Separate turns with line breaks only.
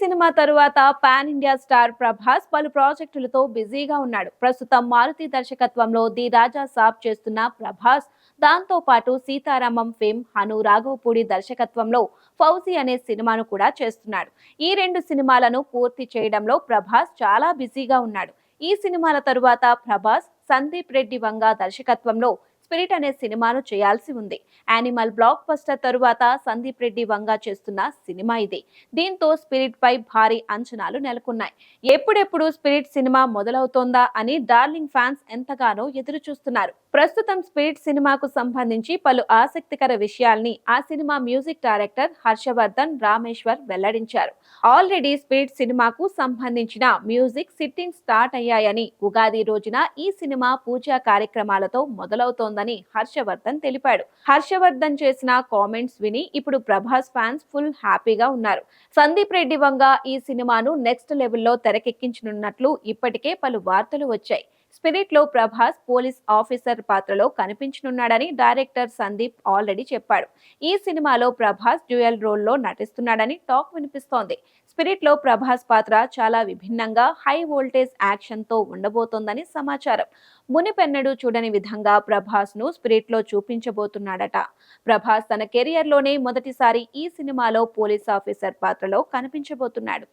Cinema తరువాత pan India star Prabhas పలు ప్రాజెక్టులతో బిజీగా ఉన్నాడు. ప్రస్తుతం మారుతి దర్శకత్వంలో ది రాజా సాబ్ చేస్తున్న ప్రభాస్ దాంతో పాటు సీతారామం ఫేమ్ హను రాఘవపూడి దర్శకత్వంలో ఫౌజీ అనే సినిమాను కూడా చేస్తున్నాడు. ఈ రెండు సినిమాలను పూర్తి చేయడంలో ప్రభాస్ చాలా బిజీగా ఉన్నాడు. ఈ సినిమాల తరువాత ప్రభాస్ సందీప్ రెడ్డి వంగ దర్శకత్వంలో స్పిరిట్ అనే సినిమాను చేయాల్సి ఉంది. యానిమల్ బ్లాక్ బస్టర్ తరువాత సందీప్ రెడ్డి వంగా చేస్తున్న సినిమా ఇది. దీంతో స్పిరిట్ పై భారీ అంచనాలు నెలకొన్నాయి. ఎప్పుడెప్పుడు స్పిరిట్ సినిమా మొదలవుతోందా అని డార్లింగ్ ఫ్యాన్స్ ఎంతగానో ఎదురు చూస్తున్నారు ప్రస్తుతం స్పిరిట్ సినిమాకు సంబంధించి పలు ఆసక్తికర విషయాల్ని ఆ cinema music director Harshavardhan Rameshwar వెల్లడించారు. ఆల్రెడీ స్పిరిట్ సినిమాకు సంబంధించిన మ్యూజిక్ సిట్టింగ్ స్టార్ట్ అయ్యాయని ఉగాది రోజున ఈ సినిమా పూజా కార్యక్రమాలతో మొదలవుతోంది. మొదలవుతోందని హర్షవర్ధన్ తెలిపాడు. హర్షవర్ధన్ చేసిన కామెంట్స్ విని ఇప్పుడు ప్రభాస్ ఫ్యాన్స్ ఫుల్ హ్యాపీగా ఉన్నారు. సందీప్ రెడ్డి వంగ ఈ సినిమాను నెక్స్ట్ లెవెల్లో తెరకెక్కించనున్నట్లు ఇప్పటికే పలు వార్తలు వచ్చాయి. స్పిరిట్లో ప్రభాస్ పోలీస్ ఆఫీసర్ పాత్రలో కనిపించనున్నాడని డైరెక్టర్ సందీప్ ఆల్రెడీ చెప్పాడు. ఈ సినిమాలో ప్రభాస్ డ్యూయల్ రోల్లో నటిస్తున్నాడని టాక్ వినిపిస్తోంది. స్పిరిట్లో ప్రభాస్ పాత్ర చాలా విభిన్నంగా హై వోల్టేజ్ యాక్షన్తో ఉండబోతోందని సమాచారం. మునిపెన్నడు చూడని విధంగా ప్రభాస్ను స్పిరిట్లో చూపించబోతున్నాడట. ప్రభాస్ తన కెరియర్లోనే మొదటిసారి ఈ సినిమాలో పోలీస్ ఆఫీసర్ పాత్రలో కనిపించబోతున్నాడు.